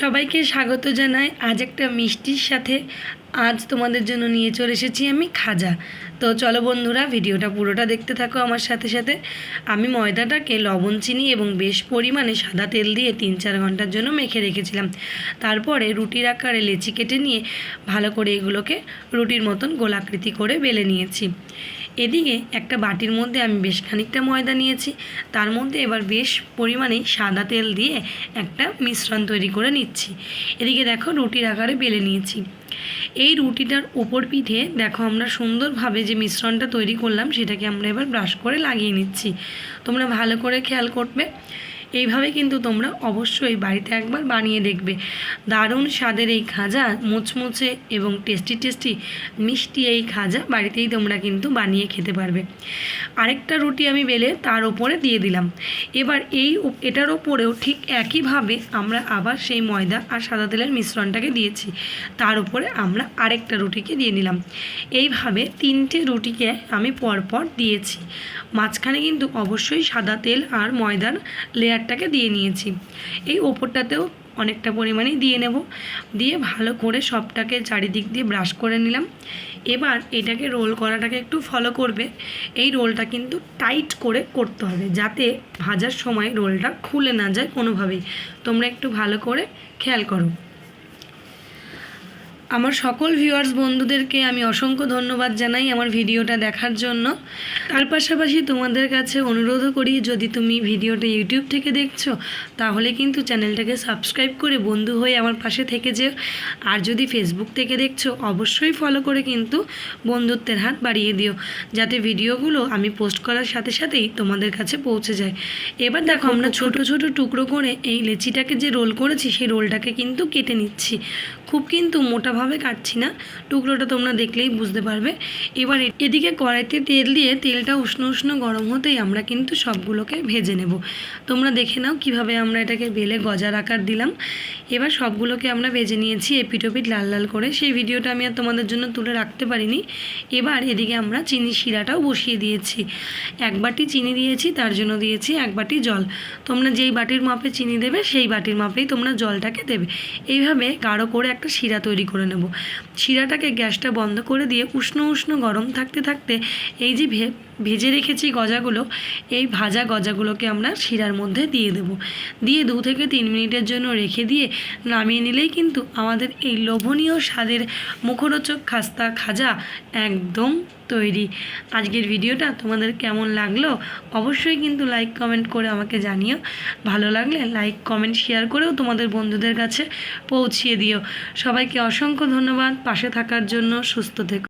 সবাইকে স্বাগত জানাই। আজ একটা মিষ্টির সাথে আজ তোমাদের জন্য নিয়ে চলে এসেছি আমি খাজা। তো চলো বন্ধুরা, ভিডিওটা পুরোটা দেখতে থাকো আমার সাথে সাথে। আমি ময়দাটাকে লবণ, চিনি এবং বেশ পরিমাণে সাদা তেল দিয়ে তিন চার ঘণ্টার জন্য মেখে রেখেছিলাম। তারপরে রুটির আকারে লেচি কেটে নিয়ে ভালো করে এগুলোকে রুটির মতন গোলাকৃতি করে বেলে নিয়েছি। এদিকে একটা বাটির মধ্যে আমি বেশ খানিকটা ময়দা নিয়েছি। তার মধ্যে এবার বেশ পরিমাণে সাদা তেল দিয়ে একটা মিশ্রণ তৈরি করে নিচ্ছি। এদিকে দেখো রুটির আকারে বেলে নিয়েছি। এই রুটিটার ওপর পিঠে দেখো আমরা সুন্দরভাবে যে মিশ্রণটা তৈরি করলাম, সেটাকে আমরা এবার ব্রাশ করে লাগিয়ে নিচ্ছি। তোমরা ভালো করে খেয়াল করবে। এইভাবে কিন্তু তোমরা অবশ্যই বাড়িতে একবার বানিয়ে দেখবে। দারুণ স্বাদের এই খাজা, মুচমুচে এবং টেস্টি টেস্টি, মিষ্টি এই খাজা বাড়িতেই তোমরা কিন্তু বানিয়ে খেতে পারবে। আরেকটা রুটি আমি বেলে তার ওপরে দিয়ে দিলাম। এবার এই এটার ওপরেও ঠিক একইভাবে আমরা আবার সেই ময়দা আর সাদা তেলের মিশ্রণটাকে দিয়েছি। তার উপরে আমরা আরেকটা রুটিকে দিয়ে নিলাম। এইভাবে তিনটে রুটিকে আমি পরপর দিয়েছি। মাঝখানে কিন্তু অবশ্যই সাদা তেল আর ময়দার লেয়ারটাকে দিয়ে নিয়েছি। এই ওপরটাতেও অনেকটা পরিমাণেই দিয়ে নেব। দিয়ে ভালো করে সবটাকে চারিদিক দিয়ে ব্রাশ করে নিলাম। এবার এটাকে রোল করাটাকে একটু ফলো করবে। এই রোলটা কিন্তু টাইট করে করতে হবে যাতে ভাজার সময় রোলটা খুলে না যায় কোনোভাবেই। তোমরা একটু ভালো করে খেয়াল করো। আমার সকল ভিউয়ার্স বন্ধুদেরকে আমি অসংখ্য ধন্যবাদ জানাই আমার ভিডিওটা দেখার জন্য। তার পাশাপাশি তোমাদের কাছে অনুরোধও করি, যদি তুমি ভিডিওটা ইউটিউব থেকে দেখছ, তাহলে কিন্তু চ্যানেলটাকে সাবস্ক্রাইব করে বন্ধু হয়ে আমার পাশে থেকে যেও। আর যদি ফেসবুক থেকে দেখছ, অবশ্যই ফলো করে কিন্তু বন্ধুত্বের হাত বাড়িয়ে দিও, যাতে ভিডিওগুলো আমি পোস্ট করার সাথে সাথেই তোমাদের কাছে পৌঁছে যায়। এবার দেখো, আমরা ছোট ছোট টুকরো করে এই লেচিটাকে যে রোল করেছি, সেই রোলটাকে কিন্তু কেটে নিচ্ছি। খুব কিন্তু মোটাভাবে কাটছি না। টুকরোটা তোমরা দেখলেই বুঝতে পারবে। এবার এদিকে কড়াইতে তেল দিয়ে তেলটা উষ্ণ উষ্ণ গরম হতেই আমরা কিন্তু সবগুলোকে ভেজে নেব। তোমরা দেখে নাও কীভাবে আমরা এটাকে বেলে গজার আকার দিলাম। এবার সবগুলোকে আমরা ভেজে নিয়েছি এপিটোপিট লাল লাল করে। সেই ভিডিওটা আমি আর তোমাদের জন্য তুলে রাখতে পারিনি। এবার এদিকে আমরা চিনি শিরাটাও বসিয়ে দিয়েছি। এক বাটি চিনি দিয়েছি, তার জন্য দিয়েছি এক বাটি জল। তোমরা যেই বাটির মাপে চিনি দেবে, সেই বাটির মাপেই তোমরা জলটাকে দেবে। এইভাবে গাঢ় করে একটা শিরা তৈরি করে নেব। শিরাটাকে গ্যাসটা বন্ধ করে দিয়ে উষ্ণ উষ্ণ গরম থাকতে থাকতে এই যে ভেজে রেখেছি গজাগুলো, এই ভাজা গজাগুলোকে আমরা শিরার মধ্যে দিয়ে দেব। দিয়ে দু থেকে তিন মিনিটের জন্য রেখে দিয়ে নামিয়ে নিলেই কিন্তু আমাদের এই লোভনীয় স্বাদের মুখরোচক খাস্তা খাজা একদম তৈরি। আজকের ভিডিওটা তোমাদের কেমন লাগল অবশ্যই কিন্তু লাইক কমেন্ট করে আমাকে জানিও। ভালো লাগলে লাইক কমেন্ট শেয়ার করেও তোমাদের বন্ধুদের কাছে পৌঁছিয়ে দিও। সবাইকে অসংখ্য ধন্যবাদ। পাশে থাকার জন্য সুস্থ থেকো।